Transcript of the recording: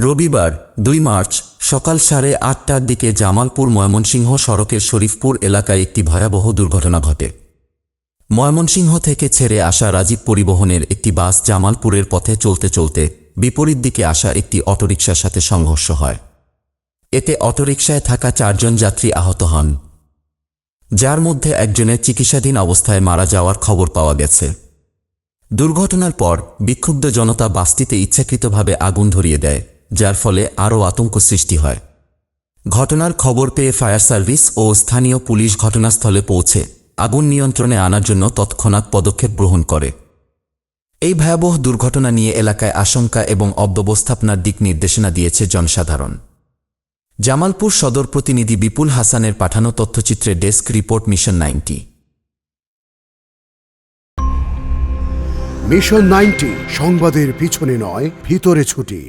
রবিবার, দুই মার্চ, সকাল সাড়ে আটটার দিকে জামালপুর ময়মনসিংহ সড়কের শরীফপুর এলাকায় একটি ভয়াবহ দুর্ঘটনা ঘটে। ময়মনসিংহ থেকে ছেড়ে আসা রাজীব পরিবহনের একটি বাস জামালপুরের পথে চলতে চলতে বিপরীত দিকে আসা একটি অটোরিকশার সাথে সংঘর্ষ হয়। এতে অটোরিকশায় থাকা চারজন যাত্রী আহত হন। যার মধ্যে একজনের চিকিৎসাধীন অবস্থায় মারা যাওয়ার খবর পাওয়া গেছে। দুর্ঘটনার পর বিক্ষুব্ধ জনতা বাসটিতে ইচ্ছাকৃতভাবে আগুন ধরিয়ে দেয়। যার ফলে আরও আতঙ্ক সৃষ্টি হয়। ঘটনার খবর পেয়ে ফায়ার সার্ভিস ও স্থানীয় পুলিশ ঘটনাস্থলে পৌঁছে আগুন নিয়ন্ত্রণে আনার জন্য তৎক্ষণাৎ পদক্ষেপ গ্রহণ করে। এই ভয়াবহ দুর্ঘটনা নিয়ে এলাকায় আশঙ্কা এবং অব্যবস্থাপনার দিক নির্দেশনা দিয়েছে জনসাধারণ। জামালপুর সদর প্রতিনিধি বিপুল হাসানের পাঠানো তথ্যচিত্রে desk report mission ninety. Mission ninety, সংবাদের পিছনে নয়, ভিতরে ছুটি।